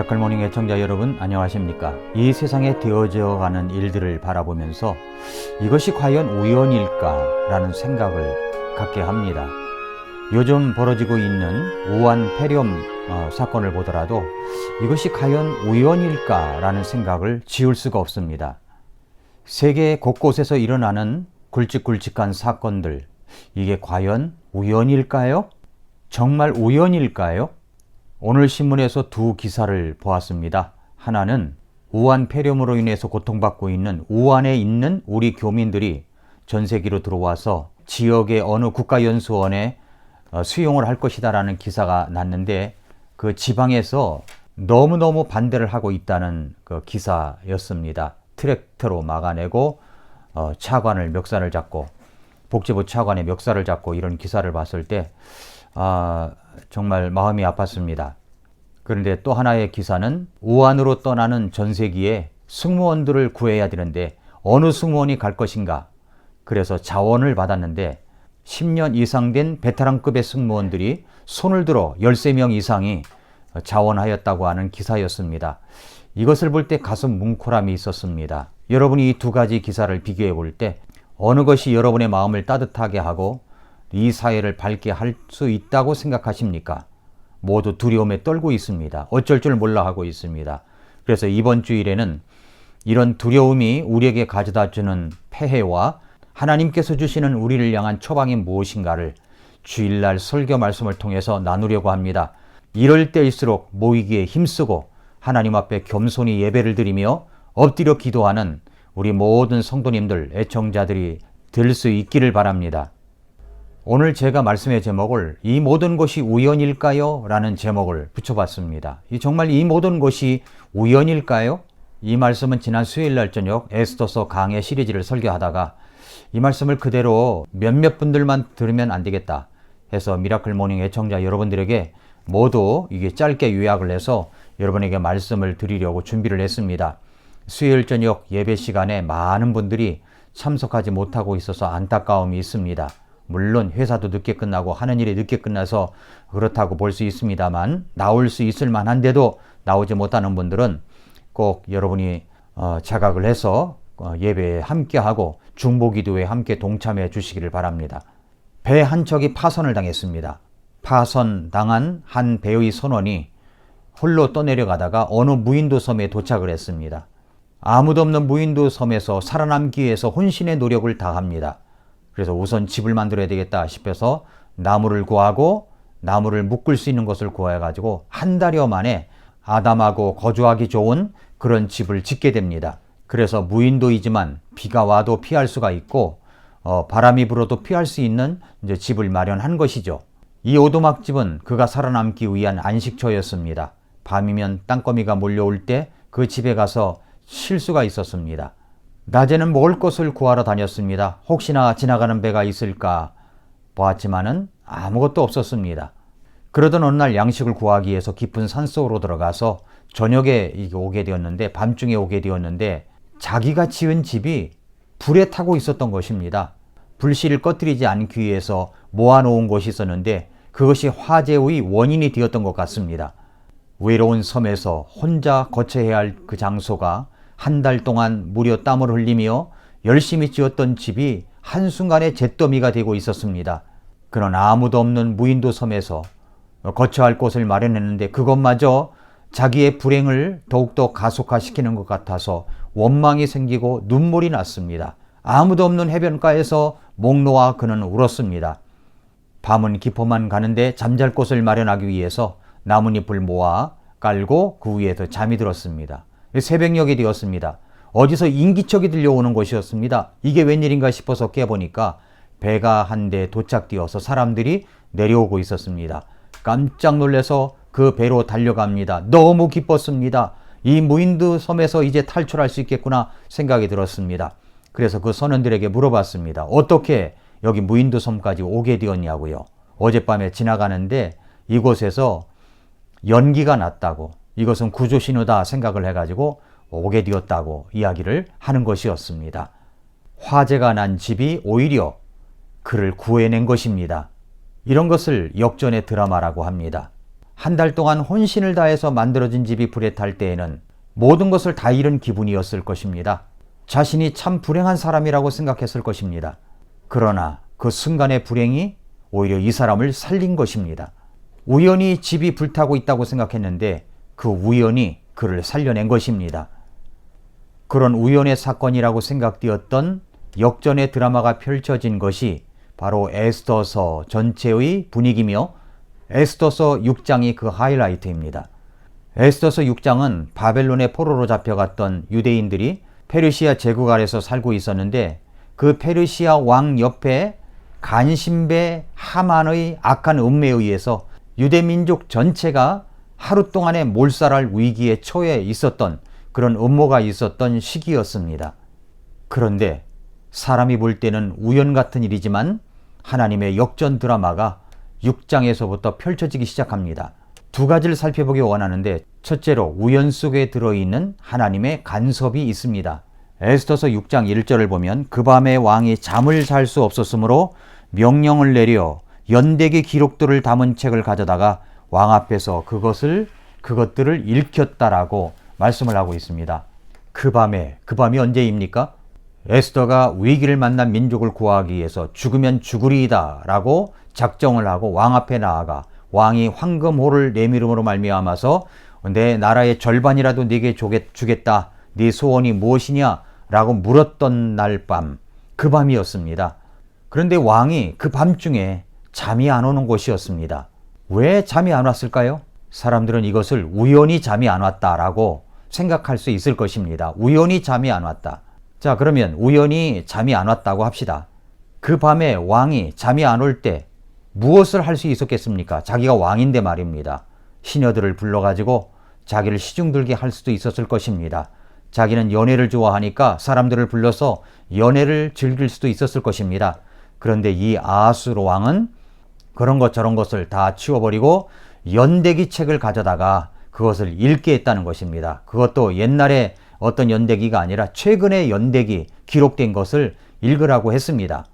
미라클 모닝 애청자 여러분 안녕하십니까? 이 세상에 되어져 가는 일들을 바라보면서 이것이 과연 우연일까라는 생각을 갖게 합니다. 요즘 벌어지고 있는 우한 폐렴 어, 사건을 보더라도 이것이 과연 우연일까라는 생각을 지울 수가 없습니다. 세계 곳곳에서 일어나는 굵직굵직한 사건들, 이게 과연 우연일까요? 정말 우연일까요? 오늘 신문에서 두 기사를 보았습니다. 하나는 우한 폐렴으로 인해서 고통받고 있는 우한에 있는 우리 교민들이 전세기로 들어와서 지역의 어느 국가연수원에 어, 수용을 할 것이다라는 기사가 났는데 그 지방에서 너무너무 반대를 하고 있다는 그 기사였습니다. 트랙터로 막아내고 어, 차관을 멱살을 잡고 복지부 차관의 멱살을 잡고 이런 기사를 봤을 때 아, 정말 마음이 아팠습니다. 그런데 또 하나의 기사는 우한으로 떠나는 전세기에 승무원들을 구해야 되는데 어느 승무원이 갈 것인가? 그래서 자원을 받았는데 10년 이상 된 베테랑급의 승무원들이 손을 들어 13명 이상이 자원하였다고 하는 기사였습니다. 이것을 볼 때 가슴 뭉클함이 있었습니다. 여러분이 이 두 가지 기사를 비교해 볼 때 어느 것이 여러분의 마음을 따뜻하게 하고 이 사회를 밝게 할 수 있다고 생각하십니까? 모두 두려움에 떨고 있습니다. 어쩔 줄 몰라 하고 있습니다. 그래서 이번 주일에는 이런 두려움이 우리에게 가져다 주는 폐해와 하나님께서 주시는 우리를 향한 처방이 무엇인가를 주일날 설교 말씀을 통해서 나누려고 합니다. 이럴 때일수록 모이기에 힘쓰고 하나님 앞에 겸손히 예배를 드리며 엎드려 기도하는 우리 모든 성도님들, 애청자들이 될 수 있기를 바랍니다. 오늘 제가 말씀의 제목을 이 모든 것이 우연일까요? 라는 제목을 붙여봤습니다. 이 정말 이 모든 것이 우연일까요? 이 말씀은 지난 수요일 날 저녁 에스더서 강의 시리즈를 설교하다가 이 말씀을 그대로 몇몇 분들만 들으면 안 되겠다 해서 미라클 모닝 애청자 여러분들에게 모두 이게 짧게 요약을 해서 여러분에게 말씀을 드리려고 준비를 했습니다. 수요일 저녁 예배 시간에 많은 분들이 참석하지 못하고 있어서 안타까움이 있습니다. 물론 회사도 늦게 끝나고 하는 일이 늦게 끝나서 그렇다고 볼 수 있습니다만 나올 수 있을 만한데도 나오지 못하는 분들은 꼭 여러분이 어, 자각을 해서 어, 예배에 함께하고 중보기도에 함께 동참해 주시기를 바랍니다. 배 한 척이 파선을 당했습니다. 파선당한 한 배의 선원이 홀로 떠내려가다가 어느 무인도 섬에 도착을 했습니다. 아무도 없는 무인도 섬에서 살아남기 위해서 혼신의 노력을 다합니다. 그래서 우선 집을 만들어야 되겠다 싶어서 나무를 구하고 나무를 묶을 수 있는 것을 구해가지고 한 달여 만에 아담하고 거주하기 좋은 그런 집을 짓게 됩니다. 그래서 무인도이지만 비가 와도 피할 수가 있고 어, 바람이 불어도 피할 수 있는 이제 집을 마련한 것이죠. 이 오두막집은 그가 살아남기 위한 안식처였습니다. 밤이면 땅거미가 몰려올 때 그 집에 가서 쉴 수가 있었습니다. 낮에는 먹을 것을 구하러 다녔습니다. 혹시나 지나가는 배가 있을까 보았지만은 아무것도 없었습니다. 그러던 어느 날 양식을 구하기 위해서 깊은 산속으로 들어가서 저녁에 오게 되었는데 밤중에 오게 되었는데 자기가 지은 집이 불에 타고 있었던 것입니다. 불씨를 꺼뜨리지 않기 위해서 모아놓은 것이 있었는데 그것이 화재의 원인이 되었던 것 같습니다. 외로운 섬에서 혼자 거쳐야 할 그 장소가 한 달 동안 무려 땀을 흘리며 열심히 지었던 집이 한순간에 잿더미가 되고 있었습니다. 그런 아무도 없는 무인도 섬에서 거쳐야 할 곳을 마련했는데 그것마저 자기의 불행을 더욱더 가속화시키는 것 같아서 원망이 생기고 눈물이 났습니다. 아무도 없는 해변가에서 목 놓아 그는 울었습니다. 밤은 깊어만 가는데 잠잘 곳을 마련하기 위해서 나뭇잎을 모아 깔고 그 위에서 잠이 들었습니다. 새벽녘이 되었습니다. 어디서 인기척이 들려오는 것이었습니다. 이게 웬일인가 싶어서 깨보니까 배가 한 대 도착되어서 사람들이 내려오고 있었습니다. 깜짝 놀라서 그 배로 달려갑니다. 너무 기뻤습니다. 이 무인도 섬에서 이제 탈출할 수 있겠구나 생각이 들었습니다. 그래서 그 선원들에게 물어봤습니다. 어떻게 여기 무인도 섬까지 오게 되었냐고요. 어젯밤에 지나가는데 이곳에서 연기가 났다고 이것은 구조 신호다 생각을 해가지고 오게 되었다고 이야기를 하는 것이었습니다. 화재가 난 집이 오히려 그를 구해낸 것입니다. 이런 것을 역전의 드라마라고 합니다. 한 달 동안 혼신을 다해서 만들어진 집이 불에 탈 때에는 모든 것을 다 잃은 기분이었을 것입니다. 자신이 참 불행한 사람이라고 생각했을 것입니다. 그러나 그 순간의 불행이 오히려 이 사람을 살린 것입니다. 우연히 집이 불타고 있다고 생각했는데 그 우연이 그를 살려낸 것입니다. 그런 우연의 사건이라고 생각되었던 역전의 드라마가 펼쳐진 것이 바로 에스더서 전체의 분위기며 에스더서 6장이 그 하이라이트입니다. 에스더서 6장은 바벨론의 포로로 잡혀갔던 유대인들이 페르시아 제국 아래서 살고 있었는데 그 페르시아 왕 옆에 간신배 하만의 악한 음매에 의해서 유대 민족 전체가 하루 동안의 몰살할 위기에 처해 있었던 그런 음모가 있었던 시기였습니다. 그런데 사람이 볼 때는 우연 같은 일이지만 하나님의 역전 드라마가 6장에서부터 펼쳐지기 시작합니다. 두 가지를 살펴보기 원하는데 첫째로 우연 속에 들어있는 하나님의 간섭이 있습니다. 에스더서 6장 1절을 보면 그 밤에 왕이 잠을 잘 수 없었으므로 명령을 내려 연대기 기록들을 담은 책을 가져다가 왕 앞에서 그것을 그것들을 읽혔다라고 말씀을 하고 있습니다. 그 밤에 그 밤이 언제입니까? 에스더가 위기를 만난 민족을 구하기 위해서 죽으면 죽으리이다라고 작정을 하고 왕 앞에 나아가 왕이 황금호를 내밀음으로 말미암아서 내 나라의 절반이라도 네게 주겠다. 네 소원이 무엇이냐라고 물었던 날 밤 그 밤이었습니다. 그런데 왕이 그 밤중에 잠이 안 오는 곳이었습니다. 왜 잠이 안 왔을까요? 사람들은 이것을 우연히 잠이 안 왔다라고 생각할 수 있을 것입니다. 우연히 잠이 안 왔다. 자, 그러면 우연히 잠이 안 왔다고 합시다. 그 밤에 왕이 잠이 안 올 때 무엇을 할 수 있었겠습니까? 자기가 왕인데 말입니다. 시녀들을 불러가지고 자기를 시중들게 할 수도 있었을 것입니다. 자기는 연애를 좋아하니까 사람들을 불러서 연애를 즐길 수도 있었을 것입니다. 그런데 이 아하스로 왕은 그런 것 저런 것을 다 치워버리고 연대기 책을 가져다가 그것을 읽게 했다는 것입니다. 그것도 옛날에 어떤 연대기가 아니라 최근의 연대기 기록된 것을 읽으라고 했습니다.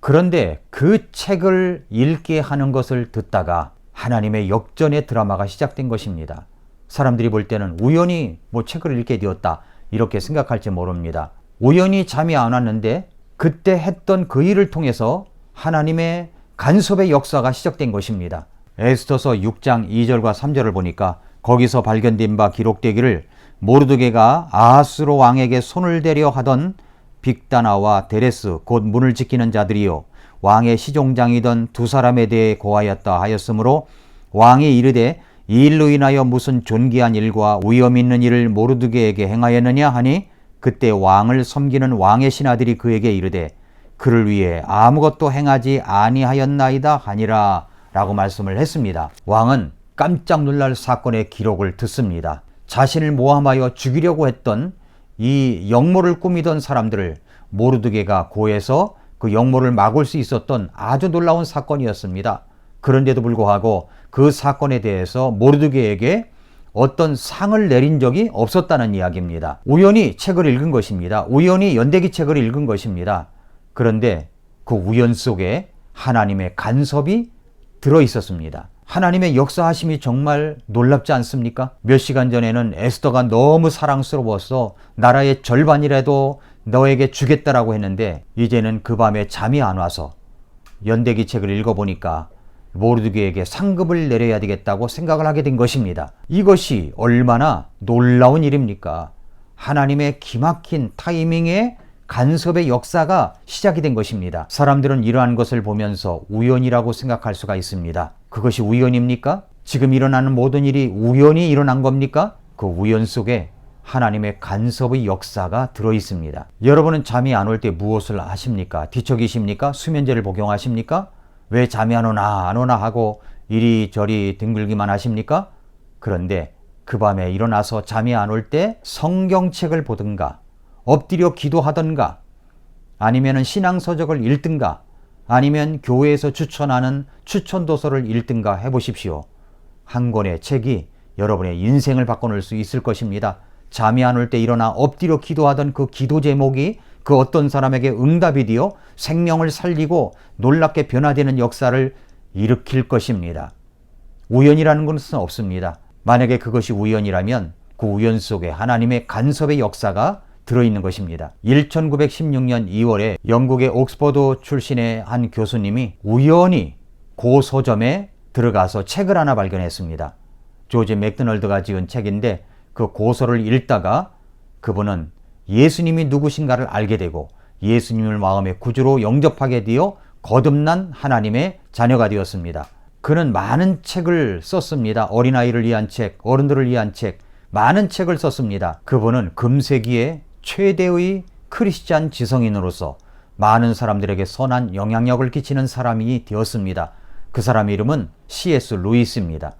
그런데 그 책을 읽게 하는 것을 듣다가 하나님의 역전의 드라마가 시작된 것입니다. 사람들이 볼 때는 우연히 뭐 책을 읽게 되었다 이렇게 생각할지 모릅니다. 우연히 잠이 안 왔는데 그때 했던 그 일을 통해서 하나님의 간섭의 역사가 시작된 것입니다. 에스더서 6장 2절과 3절을 보니까 거기서 발견된 바 기록되기를 모르드게가 아하스로 왕에게 손을 대려 하던 빅다나와 데레스 곧 문을 지키는 자들이요 왕의 시종장이던 두 사람에 대해 고하였다 하였으므로 왕이 이르되 이 일로 인하여 무슨 존귀한 일과 위험 있는 일을 모르드게에게 행하였느냐 하니 그때 왕을 섬기는 왕의 신하들이 그에게 이르되 그를 위해 아무것도 행하지 아니하였나이다 하니라 라고 말씀을 했습니다. 왕은 깜짝 놀랄 사건의 기록을 듣습니다. 자신을 모함하여 죽이려고 했던 이 역모를 꾸미던 사람들을 모르드게가 고해서 그 역모를 막을 수 있었던 아주 놀라운 사건이었습니다. 그런데도 불구하고 그 사건에 대해서 모르드게에게 어떤 상을 내린 적이 없었다는 이야기입니다. 우연히 책을 읽은 것입니다. 우연히 연대기 책을 읽은 것입니다. 그런데 그 우연 속에 하나님의 간섭이 들어 있었습니다. 하나님의 역사하심이 정말 놀랍지 않습니까? 몇 시간 전에는 에스더가 너무 사랑스러워서 나라의 절반이라도 너에게 주겠다라고 했는데 이제는 그 밤에 잠이 안 와서 연대기 책을 읽어보니까 모르드게에게 상급을 내려야 되겠다고 생각을 하게 된 것입니다. 이것이 얼마나 놀라운 일입니까? 하나님의 기막힌 타이밍에 간섭의 역사가 시작이 된 것입니다. 사람들은 이러한 것을 보면서 우연이라고 생각할 수가 있습니다. 그것이 우연입니까? 지금 일어나는 모든 일이 우연히 일어난 겁니까? 그 우연 속에 하나님의 간섭의 역사가 들어 있습니다. 여러분은 잠이 안 올 때 무엇을 하십니까? 뒤척이십니까? 수면제를 복용하십니까? 왜 잠이 안 오나 안 오나 하고 이리저리 뒹굴기만 하십니까? 그런데 그 밤에 일어나서 잠이 안 올 때 성경책을 보든가 엎드려 기도하던가 아니면 신앙서적을 읽든가 아니면 교회에서 추천하는 추천도서를 읽든가 해보십시오. 한 권의 책이 여러분의 인생을 바꿔놓을 수 있을 것입니다. 잠이 안 올 때 일어나 엎드려 기도하던 그 기도 제목이 그 어떤 사람에게 응답이 되어 생명을 살리고 놀랍게 변화되는 역사를 일으킬 것입니다. 우연이라는 것은 없습니다. 만약에 그것이 우연이라면 그 우연 속에 하나님의 간섭의 역사가 들어있는 것입니다. 1916년 2월에 영국의 옥스퍼드 출신의 한 교수님이 우연히 고 서점에 들어가서 책을 하나 발견했습니다. 조지 맥도널드가 지은 책인데 그 고서를 읽다가 그분은 예수님이 누구신가를 알게 되고 예수님을 마음의 구주로 영접하게 되어 거듭난 하나님의 자녀가 되었습니다. 그는 많은 책을 썼습니다. 어린아이를 위한 책, 어른들을 위한 책, 많은 책을 썼습니다. 그분은 금세기의 최대의 크리스찬 지성인으로서 많은 사람들에게 선한 영향력을 끼치는 사람이 되었습니다. 그 사람 이름은 C.S. 루이스입니다.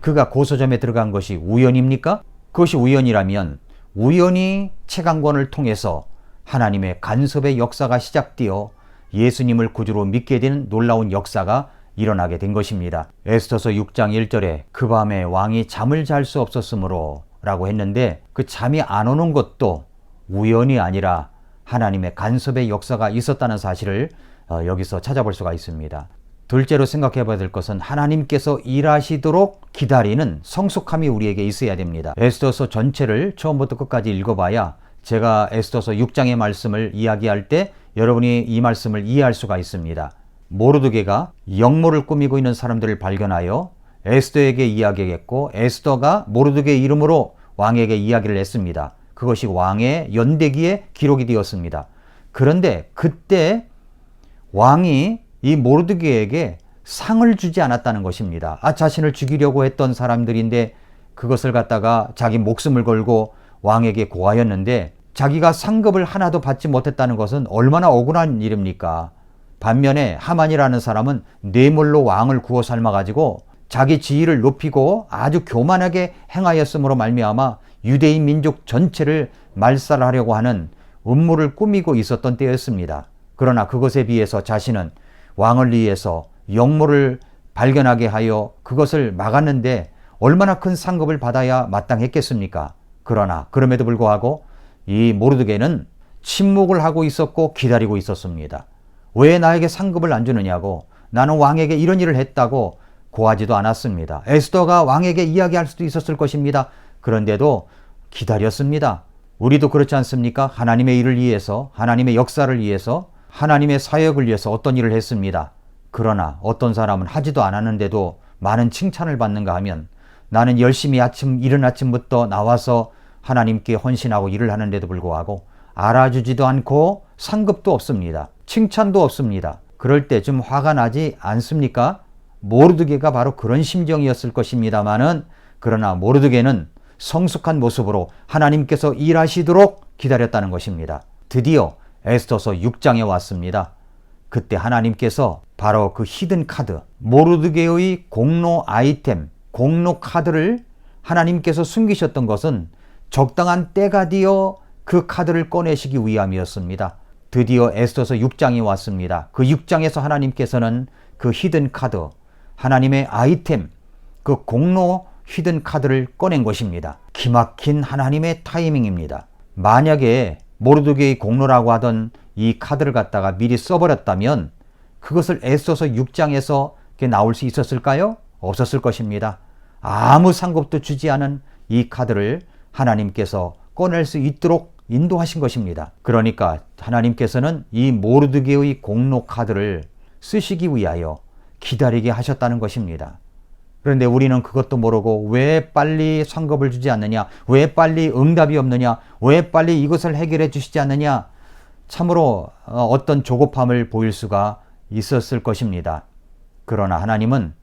그가 고서점에 들어간 것이 우연입니까? 그것이 우연이라면 우연히 책한 권을 통해서 하나님의 간섭의 역사가 시작되어 예수님을 구주로 믿게 되는 놀라운 역사가 일어나게 된 것입니다. 에스더서 6장 1절에 그 밤에 왕이 잠을 잘 수 없었으므로 라고 했는데 그 잠이 안 오는 것도 우연이 아니라 하나님의 간섭의 역사가 있었다는 사실을 어, 여기서 찾아볼 수가 있습니다. 둘째로 생각해 봐야 될 것은 하나님께서 일하시도록 기다리는 성숙함이 우리에게 있어야 됩니다. 에스더서 전체를 처음부터 끝까지 읽어봐야 제가 에스더서 6장의 말씀을 이야기할 때 여러분이 이 말씀을 이해할 수가 있습니다. 모르드게가 영모를 꾸미고 있는 사람들을 발견하여 에스더에게 이야기했고 에스더가 모르드게 이름으로 왕에게 이야기를 했습니다. 그것이 왕의 연대기에 기록이 되었습니다. 그런데 그때 왕이 이 모르드게에게 상을 주지 않았다는 것입니다. 아, 자신을 죽이려고 했던 사람들인데 그것을 갖다가 자기 목숨을 걸고 왕에게 고하였는데 자기가 상급을 하나도 받지 못했다는 것은 얼마나 억울한 일입니까? 반면에 하만이라는 사람은 뇌물로 왕을 구워 삶아 가지고 자기 지위를 높이고 아주 교만하게 행하였으므로 말미암아 유대인 민족 전체를 말살하려고 하는 음모를 꾸미고 있었던 때였습니다. 그러나 그것에 비해서 자신은 왕을 위해서 영모를 발견하게 하여 그것을 막았는데 얼마나 큰 상급을 받아야 마땅했겠습니까? 그러나 그럼에도 불구하고 이 모르드게는 침묵을 하고 있었고 기다리고 있었습니다. 왜 나에게 상급을 안 주느냐고 나는 왕에게 이런 일을 했다고 고하지도 않았습니다. 에스더가 왕에게 이야기할 수도 있었을 것입니다. 그런데도 기다렸습니다. 우리도 그렇지 않습니까? 하나님의 일을 위해서, 하나님의 역사를 위해서, 하나님의 사역을 위해서 어떤 일을 했습니다. 그러나 어떤 사람은 하지도 않았는데도 많은 칭찬을 받는가 하면 나는 열심히 아침, 이른 아침부터 나와서 하나님께 헌신하고 일을 하는데도 불구하고 알아주지도 않고 상급도 없습니다. 칭찬도 없습니다. 그럴 때 좀 화가 나지 않습니까? 모르드게가 바로 그런 심정이었을 것입니다만은 그러나 모르드게는 성숙한 모습으로 하나님께서 일하시도록 기다렸다는 것입니다. 드디어 에스더서 6장에 왔습니다. 그때 하나님께서 바로 그 히든 카드, 모르드게의 공로 아이템, 공로 카드를 하나님께서 숨기셨던 것은 적당한 때가 되어 그 카드를 꺼내시기 위함이었습니다. 드디어 에스더서 6장이 왔습니다. 그 6장에서 하나님께서는 그 히든 카드, 하나님의 아이템, 그 공로 히든 카드를 꺼낸 것입니다. 기막힌 하나님의 타이밍입니다. 만약에 모르드게의 공로라고 하던 이 카드를 갖다가 미리 써버렸다면 그것을 애써서 6장에서 나올 수 있었을까요? 없었을 것입니다. 아무 상급도 주지 않은 이 카드를 하나님께서 꺼낼 수 있도록 인도하신 것입니다. 그러니까 하나님께서는 이 모르드게의 공로 카드를 쓰시기 위하여 기다리게 하셨다는 것입니다. 그런데 우리는 그것도 모르고 왜 빨리 상급을 주지 않느냐? 왜 빨리 응답이 없느냐? 왜 빨리 이것을 해결해 주시지 않느냐? 참으로 어, 어떤 조급함을 보일 수가 있었을 것입니다. 그러나 하나님은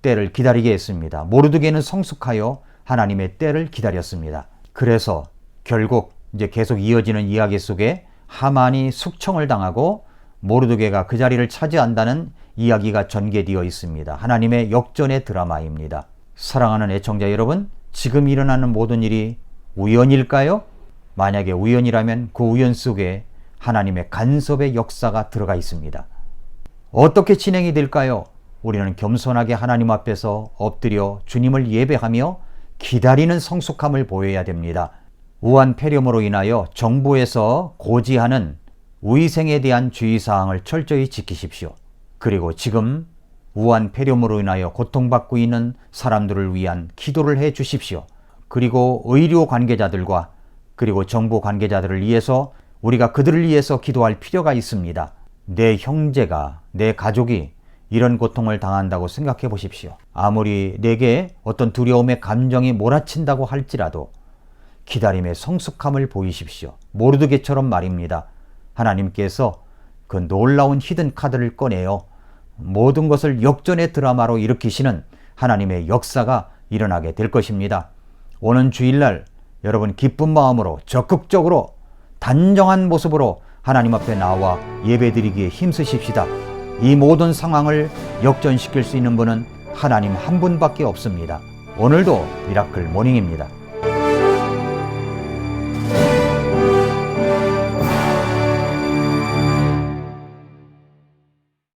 때를 기다리게 했습니다. 모르드게는 성숙하여 하나님의 때를 기다렸습니다. 그래서 결국 이제 계속 이어지는 이야기 속에 하만이 숙청을 당하고 모르드게가 그 자리를 차지한다는 이야기가 전개되어 있습니다. 하나님의 역전의 드라마입니다. 사랑하는 애청자 여러분, 지금 일어나는 모든 일이 우연일까요? 만약에 우연이라면 그 우연 속에 하나님의 간섭의 역사가 들어가 있습니다. 어떻게 진행이 될까요? 우리는 겸손하게 하나님 앞에서 엎드려 주님을 예배하며 기다리는 성숙함을 보여야 됩니다. 우한 폐렴으로 인하여 정부에서 고지하는 위생에 대한 주의사항을 철저히 지키십시오. 그리고 지금 우한 폐렴으로 인하여 고통받고 있는 사람들을 위한 기도를 해 주십시오. 그리고 의료 관계자들과 그리고 정부 관계자들을 위해서 우리가 그들을 위해서 기도할 필요가 있습니다. 내 형제가, 내 가족이 이런 고통을 당한다고 생각해 보십시오. 아무리 내게 어떤 두려움의 감정이 몰아친다고 할지라도 기다림의 성숙함을 보이십시오. 모르드게처럼 말입니다. 하나님께서 그 놀라운 히든 카드를 꺼내어 모든 것을 역전의 드라마로 일으키시는 하나님의 역사가 일어나게 될 것입니다. 오는 주일날 여러분 기쁜 마음으로 적극적으로 단정한 모습으로 하나님 앞에 나와 예배드리기에 힘쓰십시다. 이 모든 상황을 역전시킬 수 있는 분은 하나님 한 분밖에 없습니다. 오늘도 미라클 모닝입니다.